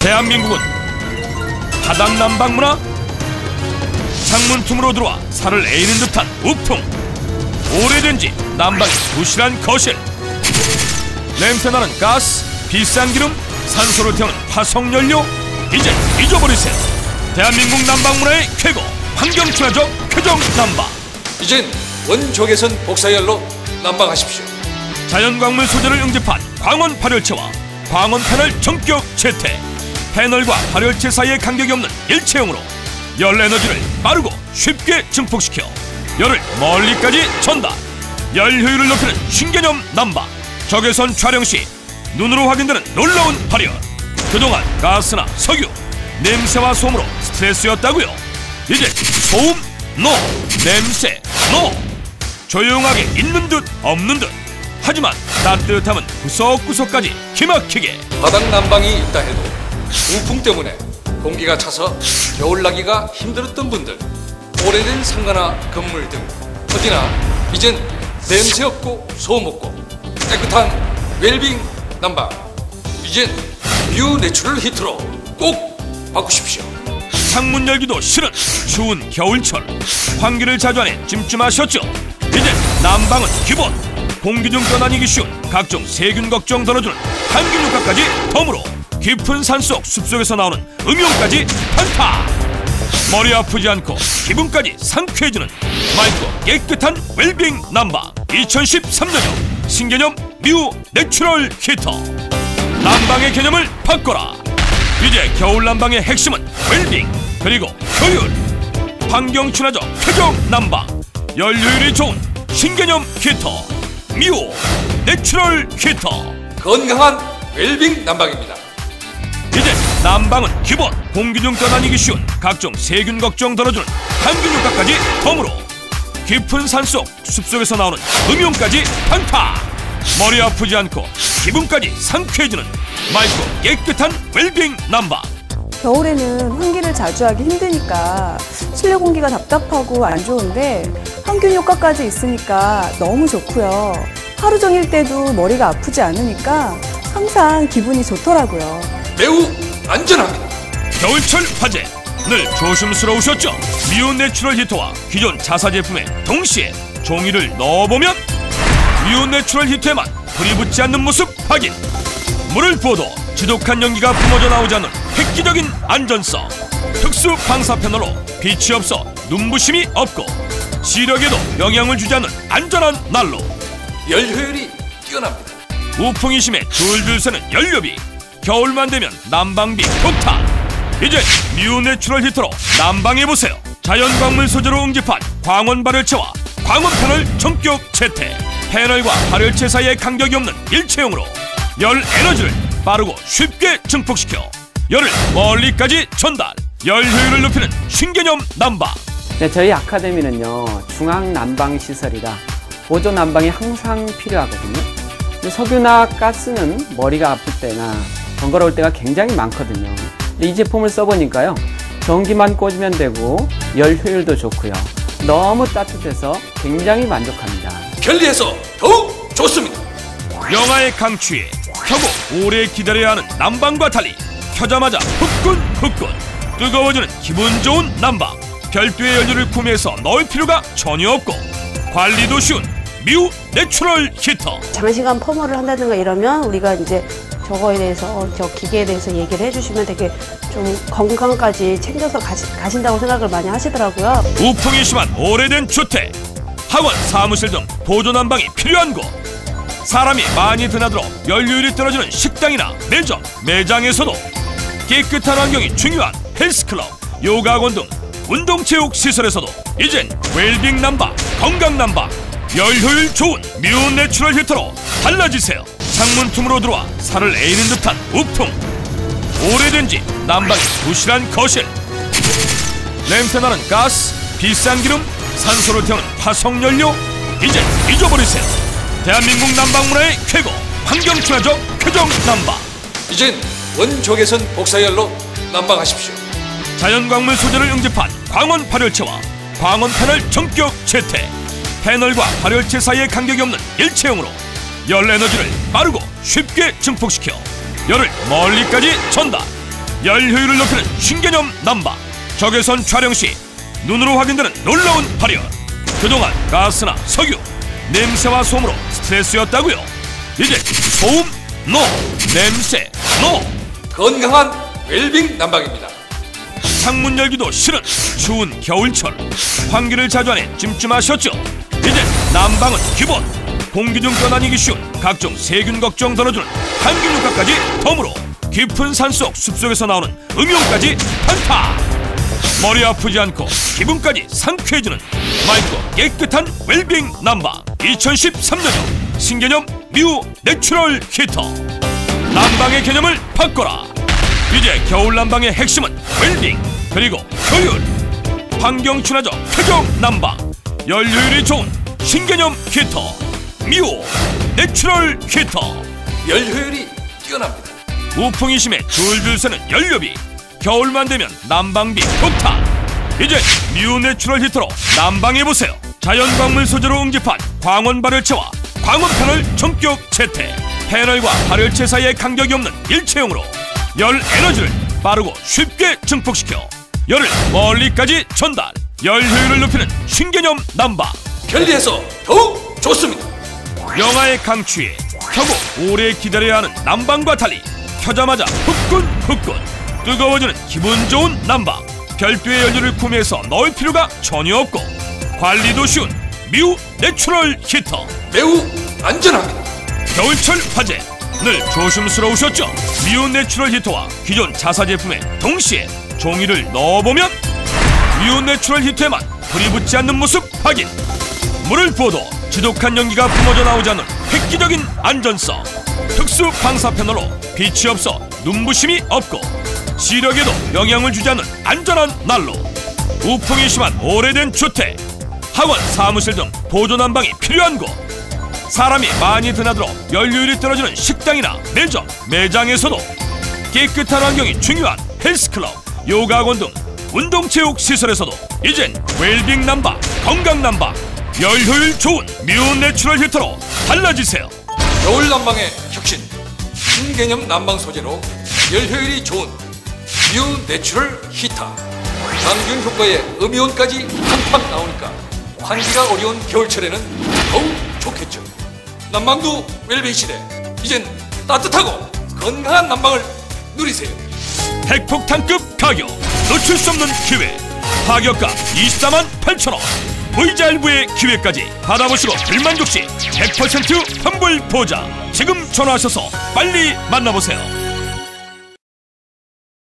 대한민국은 바닥 난방 문화 창문 틈으로 들어와 살을 에이는 듯한 우풍 오래된지 난방이 부실한 거실. 냄새나는 가스 비싼 기름 산소를 태우는 화석연료 이제 잊어버리세요. 대한민국 난방 문화의 쾌거 환경친화적 표정 난방 이젠 원적외선 복사열로 난방하십시오. 자연광물 소재를 응집한 광원 발열체와 광원 패널 전격 재태 패널과 발열체 사이의 간격이 없는 일체형으로 열 에너지를 빠르고 쉽게 증폭시켜 열을 멀리까지 전달 열 효율을 높이는 신개념 난방 적외선 촬영 시 눈으로 확인되는 놀라운 발열. 그동안 가스나 석유 냄새와 소음으로 스트레스였다고요. 이제 소음 노 냄새 노. 조용하게 있는 듯 없는 듯. 하지만 따뜻함은 구석구석까지 기막히게. 바닥 난방이 있다 해도 우풍 때문에 공기가 차서 겨울 나기가 힘들었던 분들 오래된 상가나 건물 등 어디나 이젠 냄새 없고 소음 없고 깨끗한 웰빙 난방 이젠 뉴 내추럴 히트로 꼭 바꾸십시오. 창문 열기도 싫은 추운 겨울철 환기를 자주 하니 찜찜하셨죠? 이제 난방은 기본 공기 중 떠다니기 쉬운 각종 세균 걱정 덜어주는 항균 효과까지 덤으로 깊은 산속 숲속에서 나오는 음용까지 탄타. 머리 아프지 않고 기분까지 상쾌해지는 맑고 깨끗한 웰빙 난방. 2013년형 신개념 뉴 내추럴 히터. 난방의 개념을 바꿔라. 이제 겨울 난방의 핵심은 웰빙 그리고 효율. 환경 친화적 표정 난방. 열 효율이 좋은 신개념 히터. 미오 내추럴 히터. 건강한 웰빙 난방입니다. 이제 난방은 기본 공기 중 떠다니기 쉬운 각종 세균 걱정 덜어주는 항균 효과까지 덤으로 깊은 산속 숲속에서 나오는 음용까지 탄타 머리 아프지 않고 기분까지 상쾌해지는 맑고 깨끗한 웰빙 난방 겨울에는 환기를 자주 하기 힘드니까 실내 공기가 답답하고 안 좋은데 항균 효과까지 있으니까 너무 좋고요. 하루 종일 때도 머리가 아프지 않으니까 항상 기분이 좋더라고요. 매우 안전합니다. 겨울철 화재 늘 조심스러우셨죠? 미온 내추럴 히터와 기존 자사 제품에 동시에 종이를 넣어보면 미온 내추럴 히터에만 불이 붙지 않는 모습 확인 물을 부어도 지독한 연기가 뿜어져 나오지 않는 획기적인 안전성 특수 방사 패널로 빛이 없어 눈부심이 없고 시력에도 영향을 주지 않는 안전한 난로 열 효율이 뛰어납니다. 우풍이 심해 줄줄 새는 연료비 겨울만 되면 난방비 폭탄. 이제 미우 내추럴 히터로 난방해보세요. 자연광물 소재로 응집한 광원 발열체와 광원 패널 전격 재태. 패널과 발열체 사이의 간격이 없는 일체형으로 열 에너지를 빠르고 쉽게 증폭시켜 열을 멀리까지 전달 열 효율을 높이는 신개념 난방. 네, 저희 아카데미는요 중앙 난방 시설이라 보조 난방이 항상 필요하거든요. 석유나 가스는 머리가 아플 때나 번거로울 때가 굉장히 많거든요. 근데 이 제품을 써보니까요 전기만 꽂으면 되고 열 효율도 좋고요. 너무 따뜻해서 굉장히 만족합니다. 편리해서 더욱 좋습니다. 영하의 강추위에 켜고 오래 기다려야 하는 난방과 달리 켜자마자 후끈후끈 뜨거워지는 기분 좋은 난방 별도의 연료를 구매해서 넣을 필요가 전혀 없고 관리도 쉬운 미우 내추럴 히터 장시간 펌어를 한다든가 이러면 우리가 이제 저거에 대해서 저 기계에 대해서 얘기를 해주시면 되게 좀 건강까지 챙겨서 가시, 가신다고 생각을 많이 하시더라고요. 우풍이 심한 오래된 주택 학원 사무실 등 보조 난방이 필요한 곳 사람이 많이 드나들어 연료율이 떨어지는 식당이나 매점 매장에서도 깨끗한 환경이 중요한 헬스클럽 요가학원 등 운동체육 시설에서도 이젠 웰빙 난방 건강 난방 열 효율 좋은 미운 내추럴 히터로 달라지세요 창문 틈으로 들어와 살을 에이는 듯한 우풍 오래된 지 난방이 부실한 거실. 냄새나는 가스, 비싼 기름, 산소를 태우는 화석연료. 이제 잊어버리세요. 대한민국 난방문화의 쾌거 환경친화적 표정 난방. 이젠 원적외선 복사열로 난방하십시오. 자연광물 소재를 응집한 광원 발열체와 광원 패널 전격 재태. 패널과 발열체 사이의 간격이 없는 일체형으로 열 에너지를 빠르고 쉽게 증폭시켜 열을 멀리까지 전달 열 효율을 높이는 신개념 난방 적외선 촬영 시 눈으로 확인되는 놀라운 발열. 그동안 가스나 석유 냄새와 소음으로 스트레스였다고요. 이제 소음 노 냄새 노. 건강한 웰빙 난방입니다. 창문 열기도 싫은 추운 겨울철. 환기를 자주 하니 찜찜하셨죠? 이제 난방은 기본 공기 중 떠다니기 쉬운 각종 세균 걱정 덜어주는 항균 효과까지 덤으로 깊은 산속 숲속에서 나오는 음용까지 탄타. 머리 아프지 않고 기분까지 상쾌해지는 맑고 깨끗한 웰빙 난방 2013년형 신개념 미우 내추럴 히터. 난방의 개념을 바꿔라. 이제 겨울 난방의 핵심은 웰빙 그리고 효율. 환경 친화적 표정 난방. 연료율이 좋은 신개념 히터 미오 내추럴 히터. 열 효율이 뛰어납니다. 우풍이 심해 줄줄 새는 연료비. 겨울만 되면 난방비 폭탄. 이제 미오 내추럴 히터로 난방해보세요. 자연광물 소재로 응집한 광원 발열체와 광원판을 전격 채택 패널과 발열체 사이의 간격이 없는 일체형으로 열 에너지를 빠르고 쉽게 증폭시켜 열을 멀리까지 전달. 열 효율을 높이는 신개념 난방. 편리해서 더욱 좋습니다. 영하의 강추위에 켜고 오래 기다려야 하는 난방과 달리 켜자마자 후끈 후끈 뜨거워지는 기분 좋은 난방 별도의 연료를 구매해서 넣을 필요가 전혀 없고 관리도 쉬운 미우 내추럴 히터 매우 안전합니다. 겨울철 화재 늘 조심스러우셨죠? 미우 내추럴 히터와 기존 자사 제품에 동시에 종이를 넣어보면 미우 내추럴 히터에만 불이 붙지 않는 모습 확인 물을 부어도 지독한 연기가 뿜어져 나오지 않는 획기적인 안전성. 특수 방사 패널로 빛이 없어 눈부심이 없고 시력에도 영향을 주지 않는 안전한 난로. 우풍이 심한 오래된 주택 학원 사무실 등 보조 난방이 필요한 곳. 사람이 많이 드나들어 연료율이 떨어지는 식당이나 매점, 매장에서도 깨끗한 환경이 중요한 헬스클럽, 요가학원 등 운동체육 시설에서도 이젠 웰빙 난방, 건강 난방, 열 효율 좋은 뮤 내추럴 히터로 달라지세요. 겨울 난방의 혁신 신개념 난방 소재로 열 효율이 좋은 뉴 내추럴 히터抗균 효과의 음이온까지 팡팡 나오니까 환기가 어려운 겨울철에는 더욱 좋겠죠 난방도 웰빙 시대 이젠 따뜻하고 건강한 난방을 누리세요 핵폭탄급 가격, 놓칠 수 없는 기회. 파격가 24만 8천 원. 의자일부의 기회까지 받아보시고 불만족 시 100% 환불 보장. 지금 전화하셔서 빨리 만나보세요.